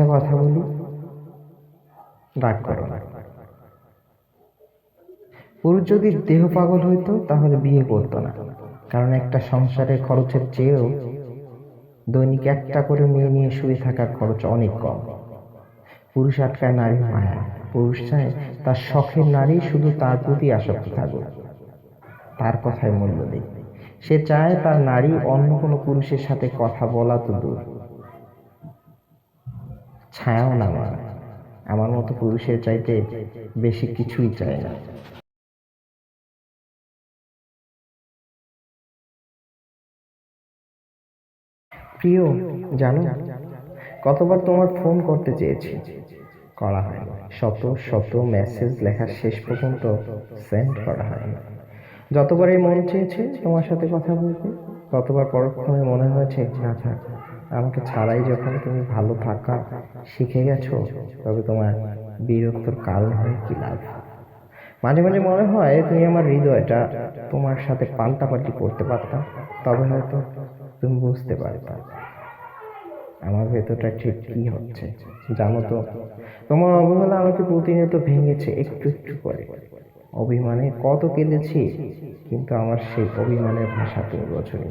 একটা কথা বলি। রাগ করো না। পুরুষ যদি দেহ পাগল হইতো, তাহলে বিয়ে করতো না। কারণ একটা সংসারের খরচের চেয়েও দৈনিক একটা করে মেয়ে নিয়ে শুয়ে থাকার খরচ অনেক কম। পুরুষ আটকায় নারীর মায়া। পুরুষ চায় তার শখের নারী শুধু তার প্রতি আসক্ত থাকুক। তার কথায় মূল্য দিই সে চায় তার নারী অন্য কোনো পুরুষের সাথে কথা বলা তো দূর। ছায়াও না আমার আমার মতো পুরুষের চাইতে বেশি কিছুই চায় না। প্রিয়, জানো, কতবার তোমার ফোন করতে চেয়েছি। করা হয়নি শত শত মেসেজ লেখা শেষ পর্যন্ত সেন্ড করা হয়নি যতবারই মন চেয়েছে তোমার সাথে কথা বলতে, ততবার পরক্ষণে মনে হয়েছে, না, থাক। আমাকে ছাড়াই যখন তুমি ভালো থাকা শিখে গেছো তবে তোমার বিরক্তর কারণ হয় কি লাভ? মাঝে মাঝে মনে হয় তুমি আমার হৃদয়টা তোমার সাথে পাল্টাপাল্টি করতে পারতাম তবে হয়তো তুমি বুঝতে পারতাম আমার ভেতরটা ঠিক কি হচ্ছে জানো তো? তোমার অবহেলা আমাকে প্রতিনিয়ত ভেঙেছে একটু একটু করে। অভিমানে কত কেঁদেছি কিন্তু আমার সেই অভিমানের ভাষা তুমি বোঝনি।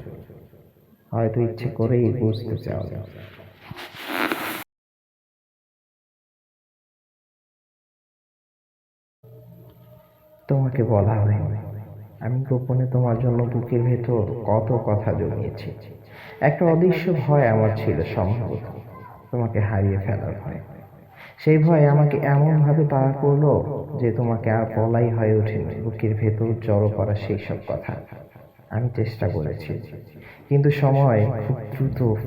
হয়তো ইচ্ছে করেই বুঝতে চাও। তোমাকে বলা হয়নি। আমি গোপনে তোমার জন্য বুকের ভেতর কত কথা জমিয়েছি একটা অদৃশ্য ভয় আমার ছিল সম্ভবত। তোমাকে হারিয়ে ফেলার ভয়। সেই ভয় আমাকে এমনভাবে তাড়া করল যে তোমাকে আর বলাই হয়ে ওঠেনি। বুকের ভেতর জড়ো করা সেই সব কথা। আমি চেষ্টা করেছি। কিন্তু সময় খুব দ্রুত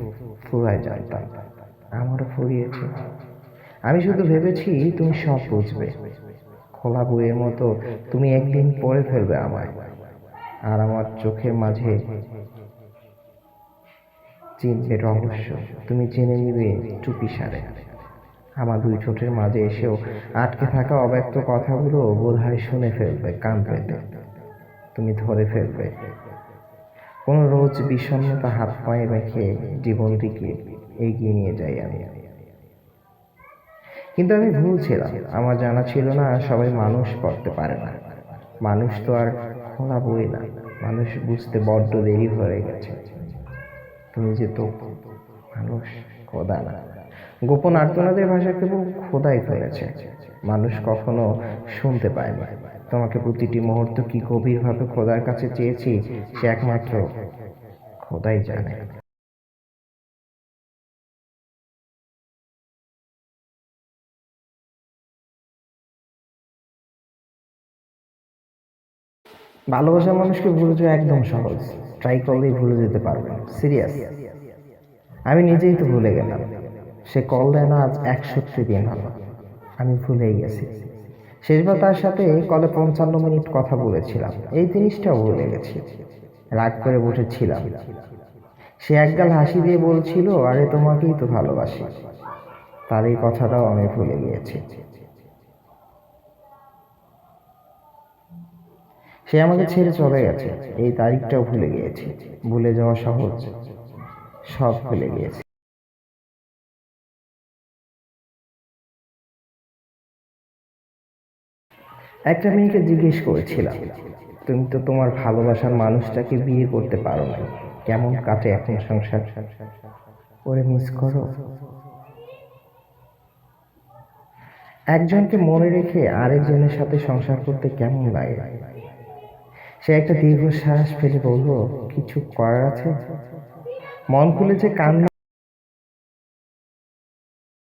ফুরায় জানতাম আমারও ফুরিয়েছে। আমি শুধু ভেবেছি, তুমি সব বুঝবে। খোলা বইয়ের মতো তুমি একদিন পড়ে ফেলবে আমায়। আর আমার চোখের মাঝে চিনবে রহস্য। তুমি জেনে নিবে চুপি সারে। আমার দুই ঠোঁটের মাঝে এসেও আটকে থাকা অব্যক্ত কথাগুলো বোধহয় শুনে ফেলবে, কান পেতে। তুমি ধরে ফেলবে। কোন রোজ বিষণ্ণতা হাত পায়ে রেখে জীবনটিকে এগিয়ে নিয়ে যাই আমি। কিন্তু আমি ভুল ছিলাম। আমার জানা ছিল না, সবাই মানুষ পড়তে পারে না। মানুষ তো আর খোলা বই না। মানুষ বুঝতে বড্ড দেরি হয়ে গেছে। তুমি যে তো মানুষ, খোদা না। গোপন আর্তনাদের ভাষা কেবল খোদাই ফেলেছে মানুষ কখনো শুনতে পায়নি তোমাকে প্রতিটি মুহূর্ত কি গভীরভাবে খোদার কাছে চেয়েছি, সে একমাত্র খোদাই জানে। ভালোবাসার মানুষকে ভুলে যাওয়া একদম সহজ। ট্রাই করলেই ভুলে যেতে পারবেন সিরিয়াস আমি নিজেই তো ভুলে গেলাম। সে কল দেয় না, আজ একষট্টি দিন হলো। আমি ভুলেই গেছি। শেষবার তার সাথে কলে পঞ্চান্ন মিনিট কথা বলেছিলাম। এই জিনিসটাও ভুলে গেছি। রাগ করে বসেছিলাম। সে একগাল হাসি দিয়ে বলছিল, আরে, তোমাকেই তো ভালোবাসি। তার এই কথাটাও আমি ভুলে গিয়েছি। সে আমাকে ছেড়ে চলে গেছে। এই তারিখটাও ভুলে গিয়েছি। ভুলে যাওয়া সহজ। সব ভুলে গিয়েছি। একটা মেয়েকে জিজ্ঞেস করেছিলাম, তুমি তো তোমার ভালোবাসার মানুষটাকে বিয়ে করতে পারো না কেমন কাটে এখন সংসার? ওরে মিস করো। একজনকে মনে রেখে আরেকজনের সাথে সংসার করতে কেমন লাগে? সে একটা দীর্ঘশ্বাস ফেলে বলল, কিছু করার আছে? মন খুলে যে কান্না